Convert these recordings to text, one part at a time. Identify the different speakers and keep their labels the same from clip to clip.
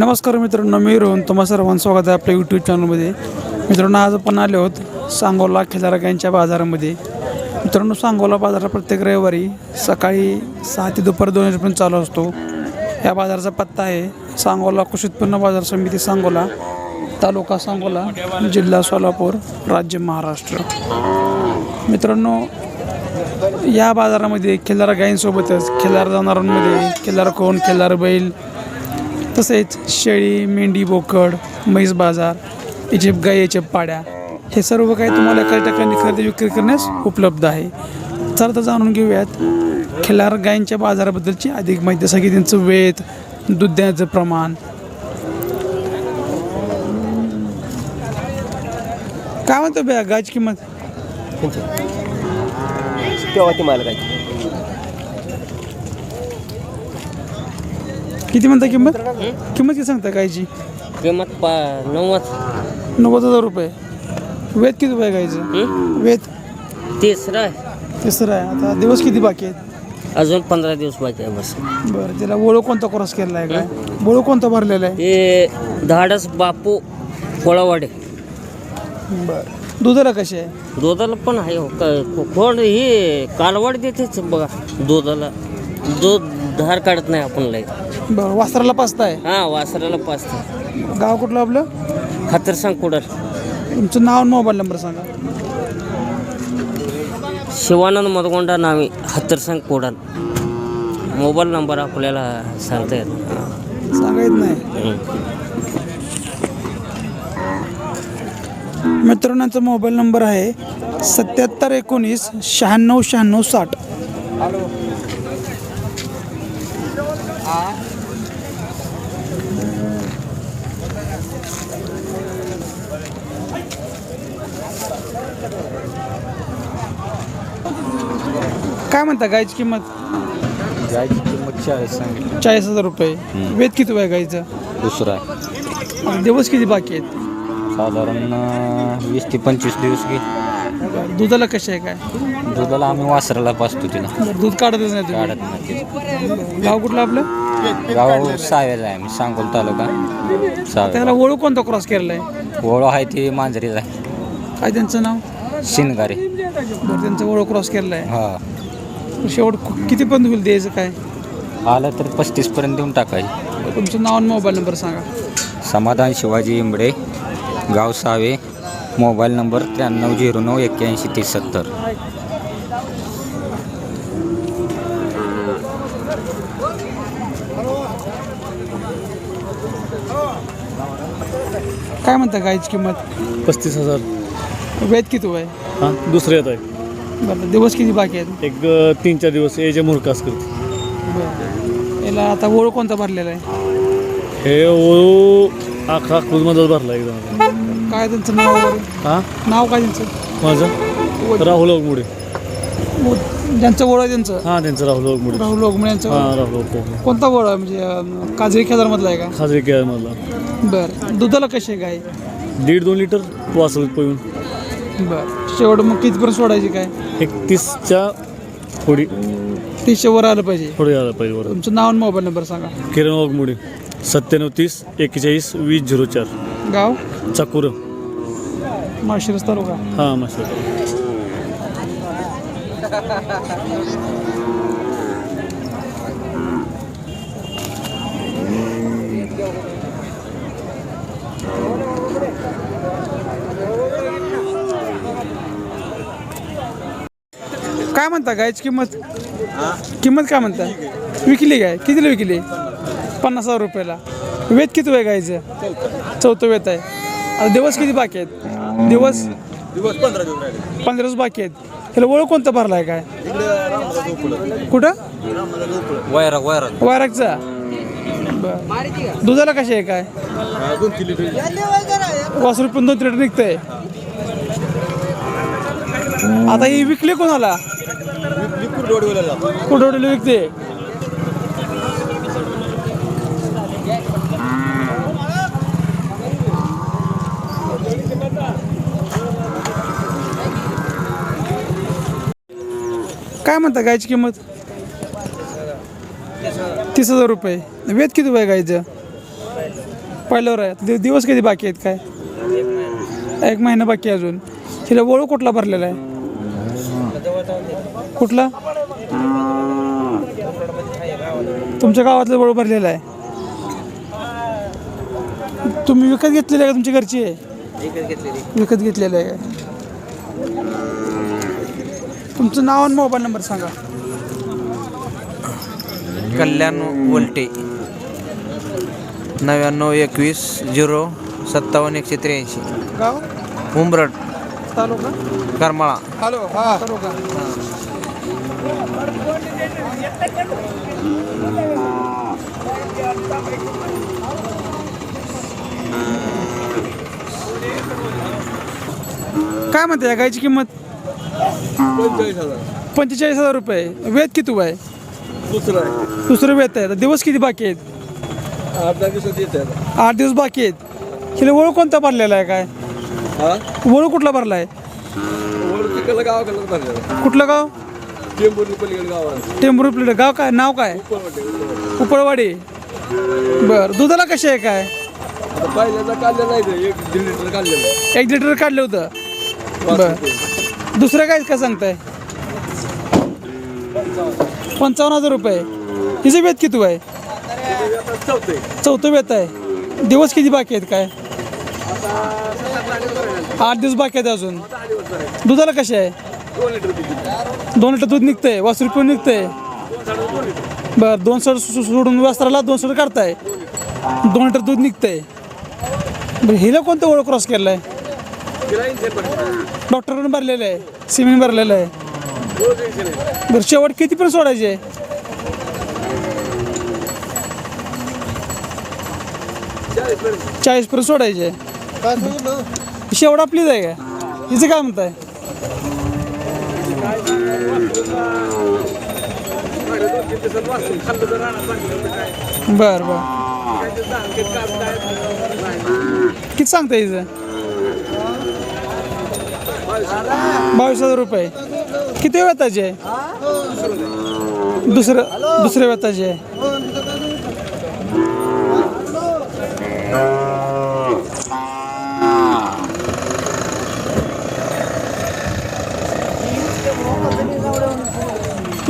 Speaker 1: नमस्कार मित्रांनो मी रोहन. तुम्हा सर्वांचं स्वागत आहे आपल्या यूट्यूब चॅनलमध्ये मित्रांनो आज आपण आले आहोत सांगोला खिलारा बाजारामध्ये. मित्रांनो सांगोला बाजार प्रत्येक रविवारी सकाळी सहा ते दुपार दोन वाजेपर्यंत चालू असतो. या बाजाराचा पत्ता आहे सांगोला कृषी उत्पन्न बाजार समिती सांगोला तालुका सांगोला जिल्हा सोलापूर राज्य महाराष्ट्र. मित्रांनो या बाजारामध्ये खिल्लार गायींसोबतच खिल्लार जनावरांमध्ये खिल्लार कोण? खिल्लार बैल तसेच शेळी मेंढी बोकड म्हैस बाजार इजिप्त गाई याच्या पाड्या हे सर्व काही तुम्हाला एका ठिकाणी खरेदी विक्री करण्यास उपलब्ध आहे. चला तर जाणून घेऊयात खिलार गायींच्या बाजाराबद्दलची अधिक माहिती. जसं की त्यांचं वेत दुधाचं प्रमाण. काय म्हणतो बे गायची किंमत?
Speaker 2: तेव्हा ती मालकाची?
Speaker 1: किती म्हणता किंमत? किंमत किती सांगता गायची?
Speaker 2: किंमत पा नव्वद.
Speaker 1: नव्वद हजार रुपये. वेत किती रुपये गायचं? वेत
Speaker 2: तिसरा आहे.
Speaker 1: तिसरं आहे. आता दिवस किती बाकी आहेत?
Speaker 2: अजून पंधरा दिवस बाकी आहे बस.
Speaker 1: बरं त्याला वळू कोणता क्रॉस केलेला आहे काय? वळू कोणता भरलेला आहे?
Speaker 2: हे धाडस बापू कोळावाडे.
Speaker 1: बरं. दुधाला कसे आहे?
Speaker 2: दुधाला पण आहे हो. क- कोण हे कालवाड देतेच बघा दुधाला. दूध धार काढत नाही आपण लय.
Speaker 1: बरं वास्त्राला पाचता आहे
Speaker 2: हा वासराला पाचता
Speaker 1: गाव कुठलं आपलं?
Speaker 2: खातर सांग कुडल
Speaker 1: तुमचं नाव आणि मोबाईल नंबर सांगा.
Speaker 2: शिवानंद मदगोंडा नावी हत्तर सांग कोडल मोबाईल नंबर आपल्याला सांगता येत हा.
Speaker 1: सांगा येत नाही.
Speaker 2: हं.
Speaker 1: मित्रांनो यांचा मोबाईल नंबर आहे सत्याहत्तर एकोणीस शहाण्णव शहाण्णव साठ. काय म्हणता गायची किंमत?
Speaker 3: गायची किंमत चाळीस सांगितली
Speaker 1: चाळीस हजार रुपये. वेद किती आहे गायचं?
Speaker 3: दुसरा
Speaker 1: आणि दिवस किती बाकी आहेत?
Speaker 3: साधारण अं, वीस ते पंचवीस दिवस घे.
Speaker 1: दुधाला कसे आहे काय?
Speaker 3: दुधाला आम्ही वासराला पाचतो तिला.
Speaker 1: दूध काढतच नाही तुम्ही?
Speaker 3: काढत नाही तिला.
Speaker 1: गाव कुठलं आपलं?
Speaker 3: गाव सावेला आहे आम्ही सांगोल तालुका.
Speaker 1: त्याला ओळख कोणता क्रॉस केलेला आहे?
Speaker 3: ओळख आहे ती मांजरीच. आहे
Speaker 1: काय त्यांचं नाव?
Speaker 3: शिनगारे.
Speaker 1: बरं त्यांचं ओळख क्रॉस केलेलं आहे.
Speaker 3: हा.
Speaker 1: शेवट कु- किती पर्यंत होईल द्यायचं काय?
Speaker 3: आलं तर पस्तीसपर्यंत देऊन टाकायची
Speaker 1: तुमचं नाव आणि मोबाईल नंबर सांगा.
Speaker 3: समाधान शिवाजी इंबडे गाव सावे मोबाईल नंबर त्र्याण्णव झिरो नऊ एक्क्याऐंशी तीस सत्तर
Speaker 1: काय म्हणता गायची किंमत?
Speaker 4: पस्तीस हजार.
Speaker 1: वेद किती आहे
Speaker 4: हां दुसरं येत आहे.
Speaker 1: बरं दिवस किती बाकी आहेत?
Speaker 4: एक अ, तीन चार दिवस याचे मुरकास करते.
Speaker 1: बरं. याला आता ओळख कोणता भरलेला आहे?
Speaker 4: हे ओळू आखा क्रूजमधलाच भरला एकदम.
Speaker 1: काय त्यांचं नाव वगैरे?
Speaker 4: हां?
Speaker 1: नाव काय त्यांचं?
Speaker 4: माझं? राहुल ओगमुडे.
Speaker 1: ओ- ज्यांचं ओळख आहे त्यांचं?
Speaker 4: हां त्यांचं राहुल ओगमुडे.
Speaker 1: राहुल ओगमळे यांचं
Speaker 4: हां राहुल ओगमुडे.
Speaker 1: कोणता ओळख आहे? म्हणजे अं, काजळी खेदारमधला आहे का?
Speaker 4: खाजगी केळमधला
Speaker 1: बरं. दुधाला कशी आहे गाय
Speaker 4: दीड दोन लिटर वाचल पिऊन.
Speaker 1: बरं. शेवट मग कितीपर्यंत सोडायची काय?
Speaker 4: एक तीसच्या थोडी
Speaker 1: तीसशे वर आलं पाहिजे.
Speaker 4: थोडी आला पाहिजे बरं
Speaker 1: तुमचं नाव आणि मोबाईल नंबर सांगा.
Speaker 4: किरण ओगमुडे सत्त्याण्णव तीस एक्केचाळीस वीस झिरो चार.
Speaker 1: गाव?
Speaker 4: चाकूर.
Speaker 1: माळशिरस तालुका.
Speaker 4: हां मस्त
Speaker 1: काय म्हणता गायची किंमत? किंमत काय म्हणता? विकली काय? कितीला विकली? पन्नास हजार रुपयाला. वेत किती आहे गायचं चौथं वेत आहे. आता दिवस किती बाकी आहेत? दिवस? पंधरा दिवस बाकी आहेत. त्याला ओळख कोणता भरला आहे काय कुठं?
Speaker 3: वैरा वैरा
Speaker 1: वायरागचा? दुधाला कशी आहे काय? वासरू पण दोन लिटर निघतंय. आता ही विकली कोणाला? कुठवडीला विकते? काय म्हणता गायची किंमत? तीस हजार रुपये. वेद किती आहे गायचं? पहिल्यावर आहे. दिवस किती बाकी आहेत काय? एक महिना बाकी अजून. हिला वळू कुठला भरलेला आहे? कुठला? तुमच्या गावातलं वळू भरलेलं आहे. तुम्ही विकत घेतलेलं आहे का तुमची घरची? आहे विकत घेतलेलं आहे. तुमचं नाव आणि मोबाईल नंबर सांगा.
Speaker 5: कल्याण वलटे नव्याण्णव एकवीस झिरो सत्तावन्न एकशे त्र्याऐंशी.
Speaker 1: गाव?
Speaker 5: उंबरट
Speaker 1: तालुका?
Speaker 5: करमाळा.
Speaker 1: हॅलो हा. तालुका. काय म्हणते या गायची किंमत? पंचेचाळीस हजार. रुपये. वेद किती आहे दुसरं. वेत आहे. आता दिवस किती बाकी आहेत? आठ दिवस बाकी आहेत. हिला वळू कोणता भरलेला आहे काय? वळू कुठला भरला? आहे कुठलं गाव? टेंभुर्णी प्लेट गाव काय? नाव काय? उपळवाडी बर. दुधाला कसे आहे काय? एक लिटर काढलं होतं. बर. दुसरं काय काय सांगताय? पंचावन्न हजार रुपये. हिचं वेत किती आहे? चौथं. वेत आहे. दिवस किती बाकी आहेत काय? आठ दिवस बाकी आहेत अजून. दुधाला कसे आहे? दोन लिटर दूध निघतंय वासरू पण निघतंय. बरं दोन सड सोडून वासराला दोन सड काढताय. दोन लिटर दूध निघतंय. बरं हिला कोणतं ओळख क्रॉस केलं आहे डॉक्टरकडून भरलेलं आहे सिमेंट भरलेलं आहे. बरं शेवट कितीपर्यंत सोडायचे? चाळीसपर्यंत सोडायचे. शेवट आपलीच आहे का? हिचं काय म्हणताय? बर बर. किती सांगता हिचं? बावीस हजार रुपये. किती वेताचे आहे? दुसरं दुसऱ्या वेताचे आहे.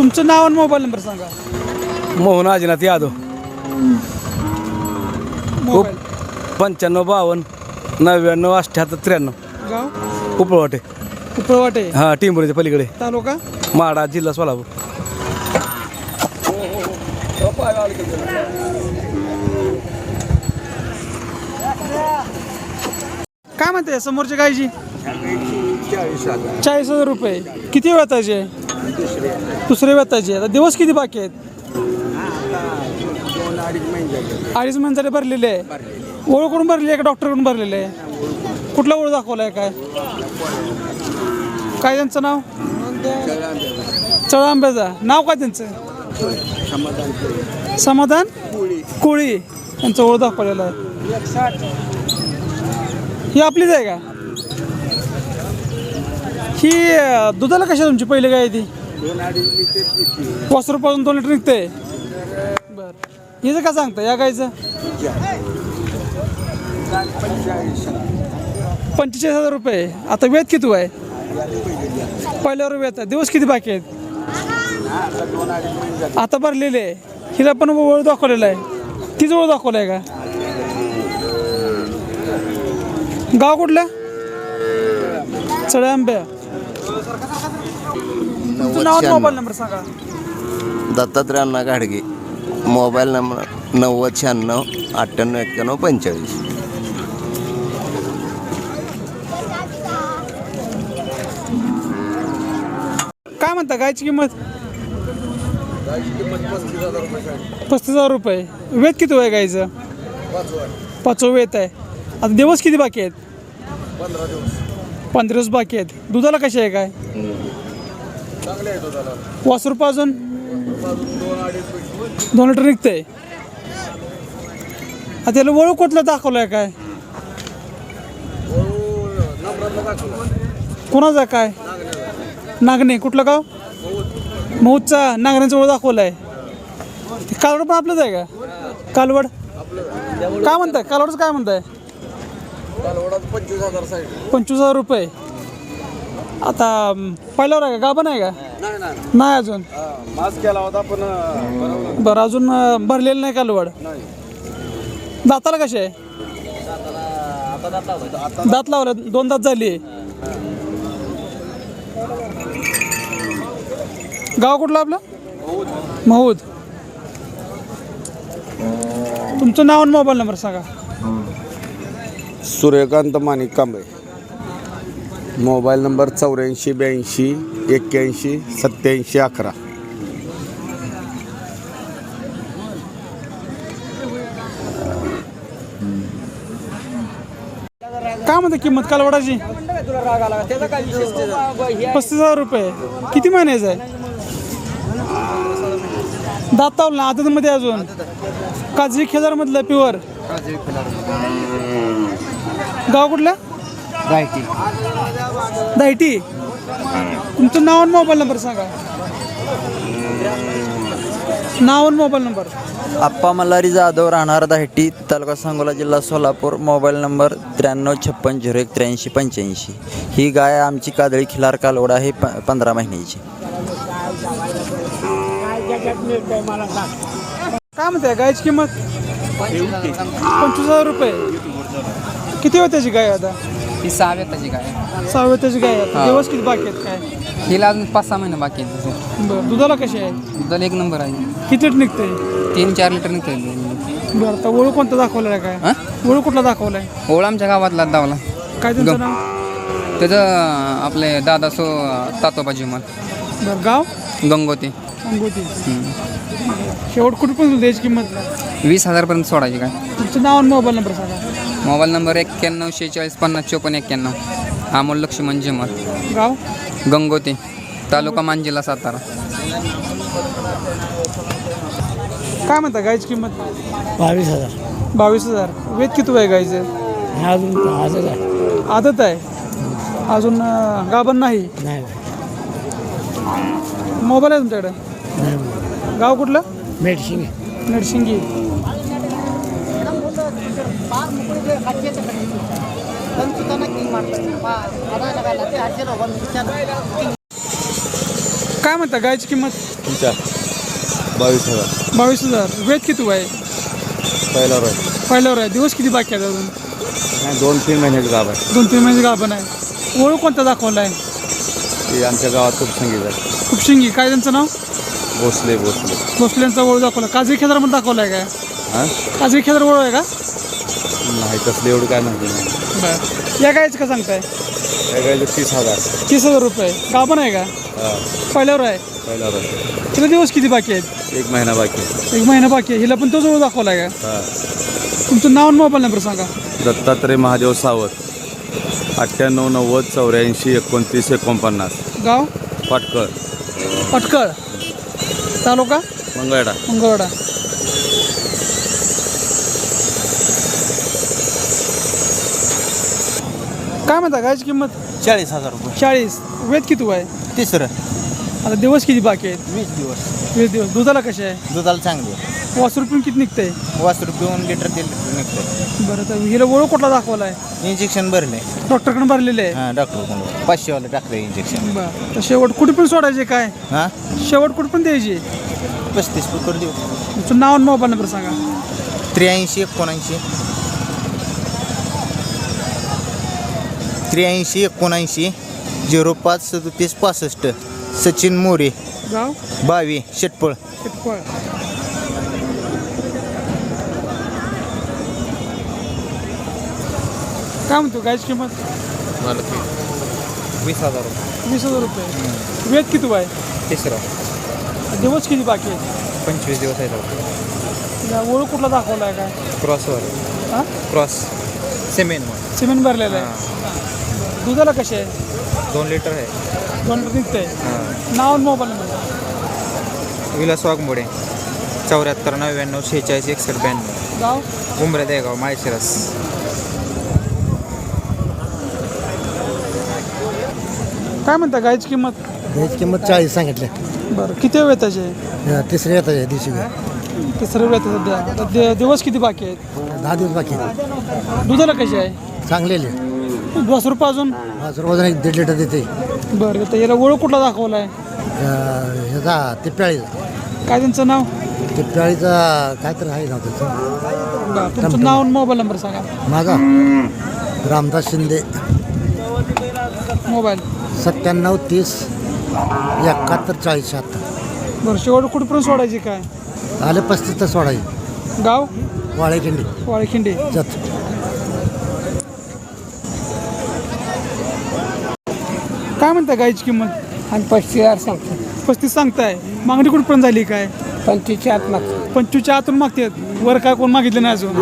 Speaker 1: तुमचं नाव आणि मोबाईल नंबर सांगा.
Speaker 6: मोहन आजीनाथ यादव.
Speaker 1: मोबाईल.
Speaker 6: पंच्याण्णव बावन्न नव्याण्णव अठ्ठ्याहत्तर त्र्याण्णव.
Speaker 1: गाव?
Speaker 6: उपळवाटे.
Speaker 1: उपळवाटे.
Speaker 6: हां टिंबुरीच्या पलीकडे.
Speaker 1: तालुका?
Speaker 6: माडा जिल्हा सोलापूर.
Speaker 1: काय म्हणते समोरच्या गायची चाळीस हजार. रुपये. किती वेताचे दुसरे वेताचे आता दिवस किती बाकी आहेत? अडीच महिन्यासाठी भरलेले आहे. ओळखून भरलेली आहे का? डॉक्टरकडून भरलेले आहे? कुठला ओळख दाखवला आहे काय? काय त्यांचं नाव? चळ आंब्याचा. नाव काय त्यांचं? समाधान कोळी. यांचं ओळख दाखवलेलं आहे. ही आपलीच आहे का? ही अं, दुधाला आहे तुमची पहिली काय ती? पाच रुपयापासून दोन लिटर निघते बर. हिचं का सांगता या गायचं? पंचेचाळीस हजार रुपये. आता वेत किती आहे? पहिल्यावर वेत आहे. दिवस किती बाकी आहेत? आता भरलेले आहे. हिला पण वळ दाखवलेला आहे. तीच ओळख दाखवलं आहे का? गाव कुठलं? चढ्या आंब्या. तुमचं नाव आणि मोबाईल नंबर सांगा.
Speaker 7: दत्तात्रय अण्णा गाडगे मोबाईल नंबर नव्वद शहाण्णव अठ्ठ्याण्णव एक्क्याण्णव पंचेचाळीस.
Speaker 1: काय म्हणता गायची किंमत? पस्तीस हजार रुपये. वेत किती आहे गायचं? पाचवं वेत आहे. आता दिवस किती बाकी आहेत? पंधरा दिवस. बाकी आहेत. दुधाला कसे आहे काय? पाच रुपये अजून? दोन लिटर निघतंय. आता त्याला वळू कुठलं दाखवलं आहे काय? कोणाचा काय? नागणे. कुठलं गाव? मऊचा नागऱ्यांचा ओळख दाखवला आहे ते कालवड पण आपलंच आहे का? कालवड? काय म्हणताय? कालवडच काय म्हणताय? पंचवीस हजार रुपये. आता पहिल्यावर आहे का? गाभण आहे का? नाही अजून.
Speaker 6: मास्क केला होता पण
Speaker 1: बरं अजून भरलेलं नाही कालवड दाताला कशी आहे दात लावले. दोन दात झाली. गाव कुठलं आपलं? महूद तुमचं नाव आणि मोबाईल नंबर सांगा.
Speaker 8: सूर्यकांत माणिक कांबळे मोबाईल नंबर चौऱ्याऐंशी ब्याऐंशी एक्क्याऐंशी सत्याऐंशी अकरा.
Speaker 1: काय म्हणते किंमत? कालवडाची पस्तीस हजार रुपये. किती महिन्याचं आहे दात तावलं ना आदतमध्ये अजून. काजरी खेजार मधलं प्युअर गाव कुठलं? दायटी? तुमचं नाव आणि मोबाईल नंबर सांगा. नाव आणि मोबाईल नंबर.
Speaker 9: आप्पा मल्हारी जाधव राहणार दाहेटी तालुका सांगोला जिल्हा सोलापूर. मोबाईल नंबर त्र्याण्णव छप्पन झिरो एक त्र्याऐंशी पंच्याऐंशी. ही गाय आमची कादळी खिलार कालवड आहे प पंधरा महिन्याची.
Speaker 1: काय म्हणते गायची किंमत? पंचवीस हजार रुपये. किती होते त्याची गाय आता?
Speaker 10: ही सहा व्यताची काय
Speaker 1: सहाव्या त्याची गाय आहे. आता दिवस किती बाकी आहेत काय?
Speaker 10: हिला अजून पाच सहा महिने बाकी आहेत तिचे.
Speaker 1: बरं. दुधाला कशी आहे?
Speaker 10: दुधाला एक नंबर आहे.
Speaker 1: किती निघते
Speaker 10: तीन चार लिटर निघते
Speaker 1: बरं आता ओळू कोणता दाखवलाय काय?
Speaker 10: हां?
Speaker 1: ओळू कुठला दाखवलाय?
Speaker 10: ओळ आमच्या गावातला दावला.
Speaker 1: काय त्यांचं
Speaker 10: गं.
Speaker 1: नाव?
Speaker 10: त्याचं आपले दादा सो तातोबा जिमल.
Speaker 1: बरं गाव?
Speaker 10: गंगोती.
Speaker 1: अंगोती शेवट कुठे पण द्यायची किंमत?
Speaker 10: वीस हजारपर्यंत सोडायची काय?
Speaker 1: तुमचं नाव आणि मोबाईल नंबर सांगा.
Speaker 10: मोबाईल नंबर एक्क्याण्णव शेहेचाळीस पन्नास चोपन्न एक्क्याण्णव. अमोल लक्ष्मण जिमल
Speaker 1: गाव?
Speaker 10: गंगोती. तालुका मान जिल्हा सातारा.
Speaker 1: काय म्हणता गायची किंमत?
Speaker 6: बावीस हजार.
Speaker 1: बावीस हजार. वेद किती आहे गायचं?
Speaker 6: अजून आजच आहे.
Speaker 1: आदत आहे? अजून अं, गाभण नाही?
Speaker 6: नाही.
Speaker 1: मोबाईल आहे तुमच्याकडे? गाव कुठलं?
Speaker 6: मेडिसिन
Speaker 1: नरसिंगी काय म्हणता गायची किंमत?
Speaker 8: तुमच्या बावीस हजार.
Speaker 1: बावीस हजार. वेद किती आहे
Speaker 8: पहिला रोज
Speaker 1: पहिल्यावर आहे दिवस किती बाकी आहेत अजून?
Speaker 8: नाही दोन तीन महिन्याची गाव आहे.
Speaker 1: दोन तीन महिने गाभण आहे ओळख कोणता दाखवला आहे
Speaker 8: ती आमच्या गावात खूप संगीत आहे.
Speaker 1: खूप शिंगी. काय त्यांचं नाव?
Speaker 8: भोसले भोसले.
Speaker 1: भोसल्यांचा ओळख दाखवला. काजरी खेदारमध्ये दाखवला आहे काय?
Speaker 8: हां?
Speaker 1: काजरी खेदार ओळख आहे का?
Speaker 8: नाही तसलं एवढं काय माहिती नाही.
Speaker 1: बरं. या गायचं का सांगताय?
Speaker 8: काय काय तीस हजार.
Speaker 1: तीस हजार रुपये. गाभण आहे का?
Speaker 8: हां.
Speaker 1: पहिल्यावर आहे.
Speaker 8: पहिला रोज
Speaker 1: तिला दिवस किती बाकी आहेत?
Speaker 8: एक महिना बाकी. आहे.
Speaker 1: एक महिना बाकी आहे. हिला पण तोच ओळख दाखवला आहे का?
Speaker 8: हां.
Speaker 1: तुमचं नाव आणि मोबाईल नंबर सांगा.
Speaker 8: दत्तात्रय महादेव सावत अठ्ठ्याण्णव नव्वद चौऱ्याऐंशी एकोणतीस एकोणपन्नास.
Speaker 1: गाव?
Speaker 8: पाटकळ.
Speaker 1: पटकळ. तालुका?
Speaker 8: मंगळडा
Speaker 1: मंगळवाडा काय म्हणता गायची किंमत?
Speaker 5: चाळीस हजार रुपये.
Speaker 1: चाळीस. वेद किती आहे
Speaker 5: तिसरं.
Speaker 1: आता दिवस किती बाकी आहेत?
Speaker 5: वीस दिवस.
Speaker 1: वीस दिवस. दुधाला कसे आहे?
Speaker 5: दुधाला चांगली
Speaker 1: वासरू पण किती निघतंय?
Speaker 5: वास रुपये लिटर तेल निघतं
Speaker 1: बरं तर हिला ओळख कुठला दाखवला आहे?
Speaker 5: इंजेक्शन भरले.
Speaker 1: डॉक्टरकडे भरलेले आहे?
Speaker 5: हां डॉक्टर पाचशेवाले टाकलं इंजेक्शन
Speaker 1: बरं तर शेवट कुठे पण सोडायचे काय?
Speaker 5: हां?
Speaker 1: शेवट कुठे पण द्यायची?
Speaker 5: पस्तीस फुकर देऊ.
Speaker 1: तुमचं नाव आणि मोबाईल नंबर सांगा.
Speaker 5: त्र्याऐंशी एकोणऐंशी. त्र्याऐंशी एकोणऐंशी झिरो पाच सदतीस पासष्ट. सचिन मोरे.
Speaker 1: गाव?
Speaker 5: बावी शेटपळ.
Speaker 1: शेटपळ. काय म्हणतो गायची किंमत?
Speaker 5: वीस हजार रुपये.
Speaker 1: वीस हजार रुपये. वेद किती आहे
Speaker 5: तिसरं.
Speaker 1: दिवस किती बाकी आहे
Speaker 5: पंचवीस दिवस आहेत
Speaker 1: या ओळख कुठला दाखवला आहे काय
Speaker 5: क्रॉसवर
Speaker 1: हां?
Speaker 5: क्रॉस सिमेंट
Speaker 1: सिमेंट भरलेलं आहे. दुधाला कसे आहे?
Speaker 5: दोन लिटर आहे.
Speaker 1: दोन लिटर निघतंय. नाव आणि मोबाईल नंबर.
Speaker 5: विलास वाघमोडे चौऱ्याहत्तर नव्याण्णव शेहेचाळीस एकसष्ट ब्याण्णव.
Speaker 1: गाव?
Speaker 5: उमरे देगाव माळशिरस.
Speaker 1: काय म्हणता गायची किंमत?
Speaker 6: त्याची किंमत चाळीस सांगितली.
Speaker 1: बरं किती वेळ त्याचे
Speaker 6: तिसऱ्या येतात दिवशी.
Speaker 1: तिसरं वेळ सध्या. आता दि- दिवस किती बाकी आहेत?
Speaker 6: दहा दिवस बाकी आहे.
Speaker 1: दुधाला कशी आहे?
Speaker 6: चांगलेले.
Speaker 1: दस रुपये अजून?
Speaker 6: पाच रोज एक दीड लिटर देते.
Speaker 1: बरं तर याला ओळख कुठला दाखवला आहे?
Speaker 6: अं, ह्याचा तिप्याळीचा
Speaker 1: काय त्यांचं नाव?
Speaker 6: तिप्याळीचा काय तर आहे नाव त्याचं.
Speaker 1: बरं, तुमचं नाव आणि मोबाईल नंबर सांगा.
Speaker 6: माझा रामदास शिंदे.
Speaker 1: मोबाईल.
Speaker 6: सत्त्याण्णव तीस एकाहत्तर चाळीस शहात्तर.
Speaker 1: बरं शेवट कुठपर्यंत सोडायची काय?
Speaker 6: आले पस्तीस तर सोडायची.
Speaker 1: गाव?
Speaker 6: वाळेखिंडी.
Speaker 1: वाळखिंडी.
Speaker 6: जत.
Speaker 1: काय म्हणता गायची किंमत?
Speaker 6: आणि पस्तीस हजार सांगतो
Speaker 1: पस्तीस सांगताय. मागणी कुठपर्यंत झाली काय?
Speaker 6: पंचवीसच्या आत मागतो
Speaker 1: पंचवीसच्या आतून मागतात. वर काय कोण मागितलं नाही अजून?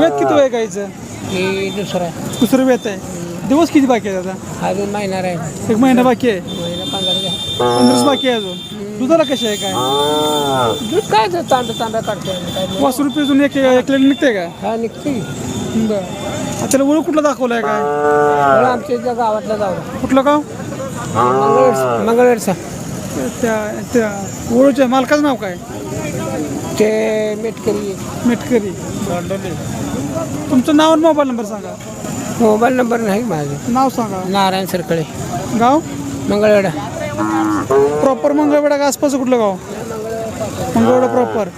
Speaker 1: वेत किती आहे गायचं
Speaker 6: हे दुसरा आहे.
Speaker 1: दुसरं वेत आहे. दिवस किती बाकी आहेत आता
Speaker 6: अजून महिना आहे
Speaker 1: एक महिना बाकी आहे.
Speaker 6: महिना पंधरा
Speaker 1: पंधराच बाकी आहे अजून. दुधाला कशी आहे काय?
Speaker 6: दूध काय ते तांब्या तांब्या काढतो काय
Speaker 1: पाच रुपये अजून एक एक लिटर निघते का?
Speaker 6: हा निघते.
Speaker 1: बरं. त्याला ओळख कुठला दाखवलाय काय?
Speaker 6: आमच्या इथल्या गावातला जाऊ
Speaker 1: कुठलं गाव?
Speaker 6: मंगळवेर मंगळवेरचा
Speaker 1: त्या त्या ओळखच्या मालकाचं नाव काय?
Speaker 6: ते मेटकरी.
Speaker 1: मेटकरी. तुमचं नाव आणि मोबाईल नंबर सांगा.
Speaker 6: मोबाईल नंबर नाही माझं.
Speaker 1: नाव सांगा.
Speaker 6: नारायण सरकळे.
Speaker 1: गाव?
Speaker 6: मंगळवेढा.
Speaker 1: प्रॉपर मंगळवेढा का आसपास कुठलं गाव? मंगळवेढा प्रॉपर.